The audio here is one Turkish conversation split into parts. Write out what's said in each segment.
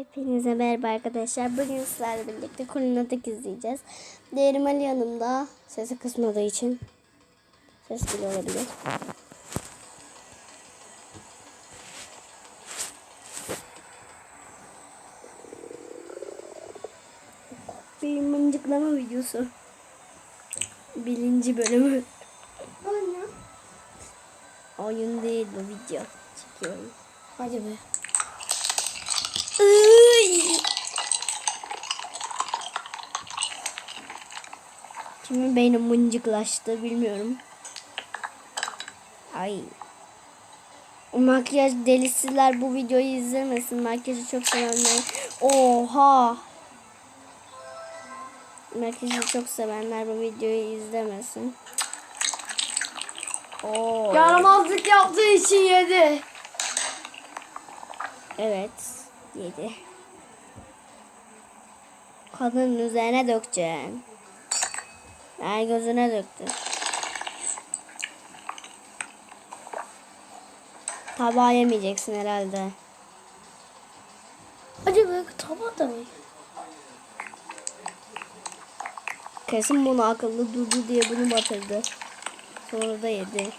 Hepinize merhaba arkadaşlar. Bugün sizlerle birlikte Kulinatik izleyeceğiz. Değerim Ali yanımda. Sesi kısmadığı için ses bile olabilir. Bir mıncıklama videosu. Birinci bölümü. Oyun değil bu video. Çekiyorum. Hadi be. Kimin beyni mıncıklaştı bilmiyorum. Ay. Makyaj delisiler bu videoyu izlemesin. Makyajı çok sevenler. Oha. Makyajı çok sevenler bu videoyu izlemesin. Oo. Yaramazlık yaptığı için yedi. Evet. Yedi. Kadının üzerine dökeceksin. Ay gözüne döktü. Tabağı yemeyeceksin herhalde. Be tabağı da mı? Kesin bunu akıllı durdu diye bunu batırdı. Sonra da yedi.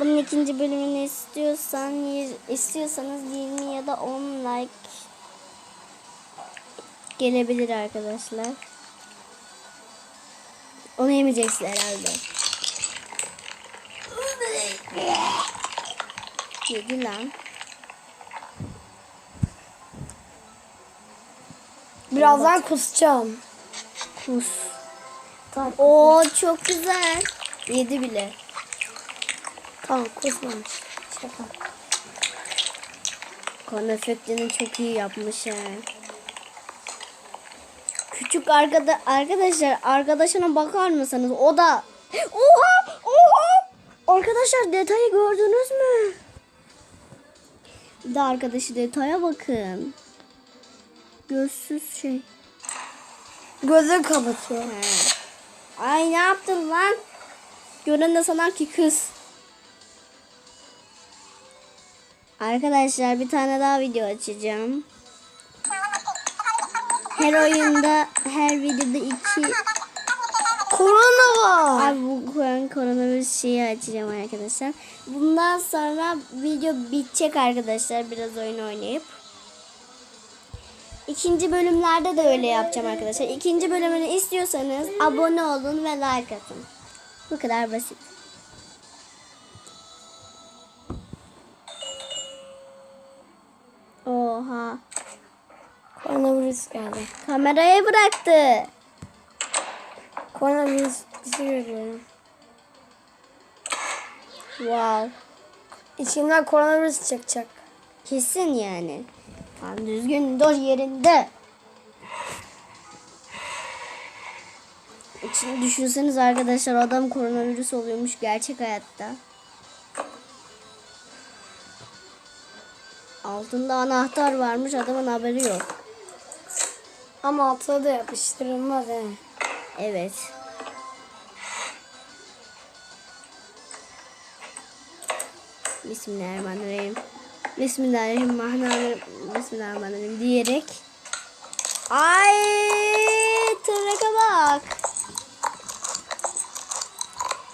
Bunun ikinci bölümünü istiyorsan istiyorsanız 20 ya da 10 like gelebilir arkadaşlar. Onu yemeyeceksin herhalde. Yedi lan. Birazdan kusacağım. Kus. Tamam. Oo çok güzel. Yedi bile. Tamam kusmamış. Şaka. Kan efektini çok iyi yapmış he. Küçük arkada arkadaşlar arkadaşına bakar mısınız? O da Oha! Oha! Arkadaşlar detayı gördünüz mü? Bir de arkadaşı detaya bakın. Gözsüz şey. Gözü kapatıyor. He. Ay ne yaptın lan? Gören de sanar ki kız. Arkadaşlar bir tane daha video açacağım. Her oyunda, her videoda iki... Korona var. Abi bu koronavirüs şeyi açacağım arkadaşlar. Bundan sonra video bitecek arkadaşlar biraz oyun oynayıp. İkinci bölümlerde de öyle yapacağım arkadaşlar. İkinci bölümünü istiyorsanız abone olun ve like atın. Bu kadar basit. Oha. Koronavirüs geldi. Kameraya bıraktı. Koronavirüs düşürüyorum. Wow. İçinden koronavirüs çıkacak. Kesin yani. Tam düzgün dur yerinde. İçini düşünseniz arkadaşlar adam koronavirüs oluyormuş gerçek hayatta. Altında anahtar varmış adamın haberi yok. Ama altına da yapıştırılmaz he. Evet. Bismillahirrahmanirrahim. Bismillahirrahmanirrahim. Bismillahirrahmanirrahim diyerek. Ay tırnaka bak.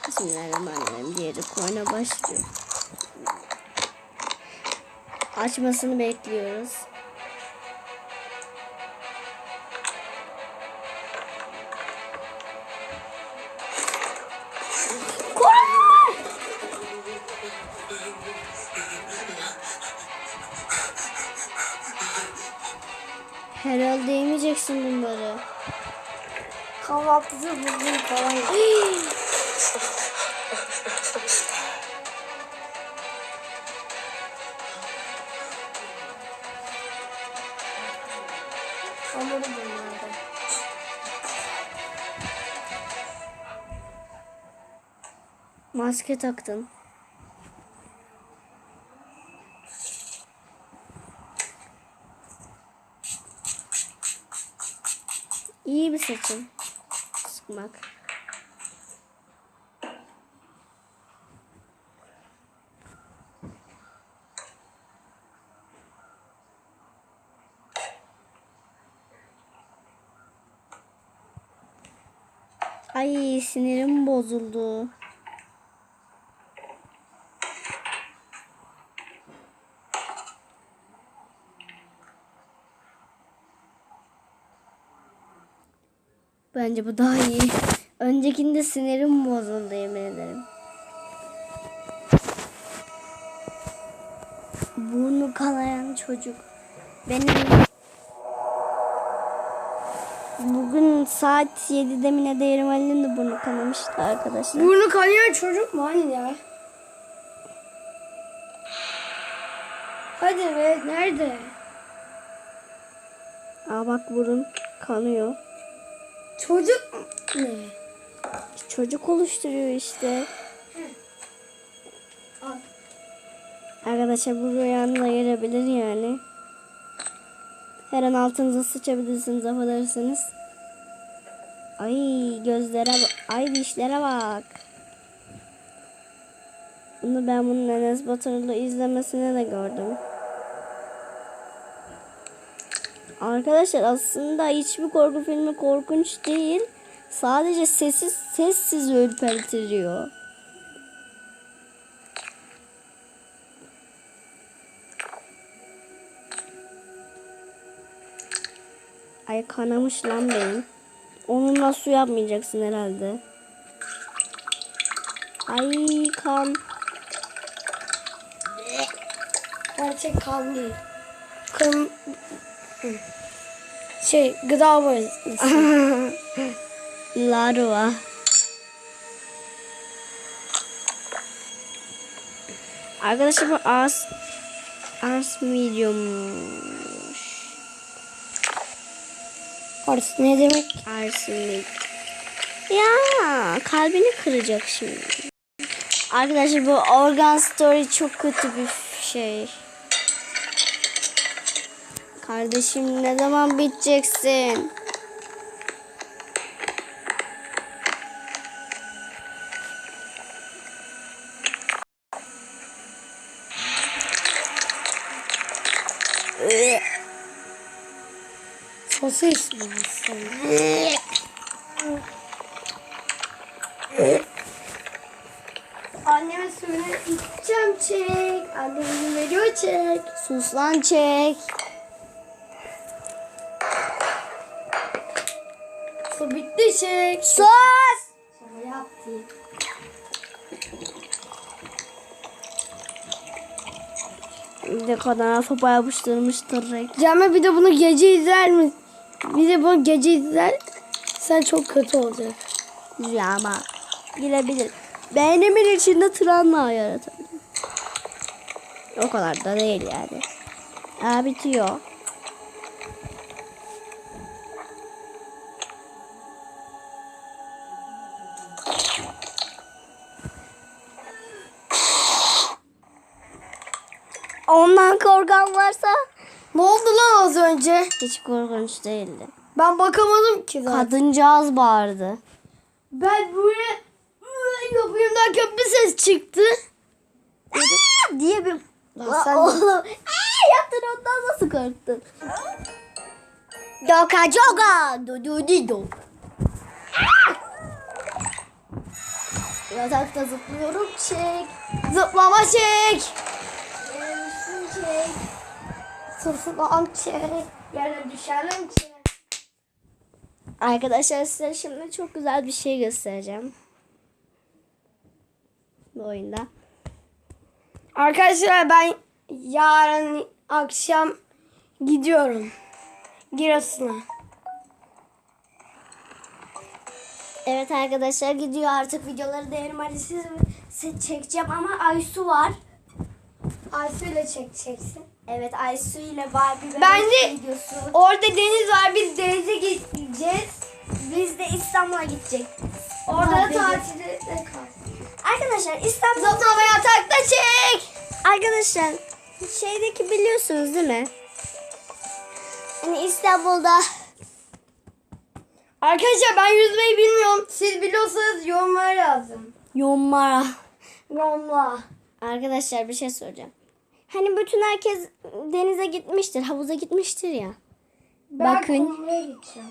Bismillahirrahmanirrahim diyerek oyuna başlıyor. Açmasını bekliyoruz. Herhalde yemeyeceksin bunları. Kahvaltıda bugün falan. Maske taktın. İyi bir seçim. Sıkmak. Ay sinirim bozuldu. Bence bu daha iyi. Öncekinde sinirim bozuldu yemin ederim. Burnu kanayan çocuk. Benim bugün saat 7'de mi ne değerim Ali'nin de burnu kanamıştı arkadaşlar. Burnu kanayan çocuk mu hani ya? Hadi be nerede? Aa bak burun kanıyor. Çocuk ne? Çocuk oluşturuyor işte. Arkadaşlar bu rüyanıza gelebilir yani. Her an altınıza sıçabilirsiniz affedersiniz. Ay gözlere bak. Ay dişlere bak. Bunu ben bunun Enes Batur'la izlemesine de gördüm. Arkadaşlar aslında hiçbir korku filmi korkunç değil. Sadece sessiz sessiz ürpertiliyor. Ay kanamış lan benim. Onunla su yapmayacaksın herhalde. Ay kan. Gerçek kan değil. Kan... Şey gıda boyası. Larva. Arkadaşlar bu ars ars mediummuş. Orası ne demek? Ars. Ya kalbini kıracak şimdi. Arkadaşlar bu organ story çok kötü bir şey. Kardeşim ne zaman biteceksin? Sosis mi? Anneme suyunu içeceğim çek. Annem veriyor çek. Sus lan çek. Çek. Sus! Şaka yaptım. Ne kadar sopa yapıştırmıştır renk. Cemre bir de bunu gece izler mi? Bir de bunu gece izler. Sen çok kötü olacak. Ya ama girebilir. Beynimin içinde travma yaratabilir. O kadar da değil yani. Aa bitiyor. Ondan korkan varsa Ne oldu lan az önce? hiç korkunç değildi. Ben bakamadım ki zaten. Kadıncağız bağırdı. Ben böyle böyle yapayım derken bir ses çıktı. Aa! diye bir Lan sen oğlum aa, yaptın ondan nasıl korktun? Doka joga do do di do. Yatakta zıplıyorum çek. Zıplama çek. Çek. Sırfılan çek. Yere düşelim çek. Arkadaşlar size şimdi çok güzel bir şey göstereceğim. Bu oyunda. Arkadaşlar ben yarın akşam gidiyorum. Giresun'a. Evet arkadaşlar gidiyor artık videoları değerim hadi siz çekeceğim ama Aysu var. Aysu ile çekeceksin. Evet Aysu ile Barbie bebek Ben de- videosu. Orada deniz var. Biz denize gideceğiz. Biz de İstanbul'a gidecek. Orada Barbie. tatilde kal. Arkadaşlar İstanbul Zıplama yatakta çek. arkadaşlar şeydeki biliyorsunuz değil mi? Hani İstanbul'da Arkadaşlar ben yüzmeyi bilmiyorum. Siz biliyorsanız yorumlara yazın. Yomara. Yorumla. Arkadaşlar bir şey soracağım. Hani bütün herkes denize gitmiştir, havuza gitmiştir ya. Ben Bakın. gideceğim.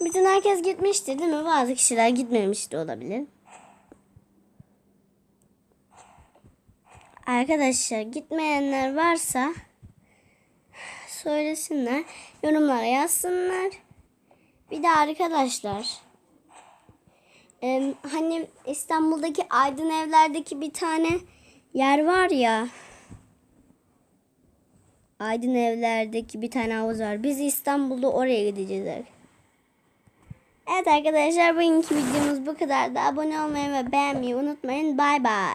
Bütün herkes gitmiştir değil mi? Bazı kişiler gitmemiş de olabilir. Arkadaşlar gitmeyenler varsa söylesinler. Yorumlara yazsınlar. Bir de arkadaşlar em, hani İstanbul'daki Aydın evlerdeki bir tane yer var ya. Aydın evlerdeki bir tane havuz var. Biz İstanbul'da oraya gideceğiz. Evet arkadaşlar bugünkü videomuz bu kadar da abone olmayı ve beğenmeyi unutmayın. Bay bay.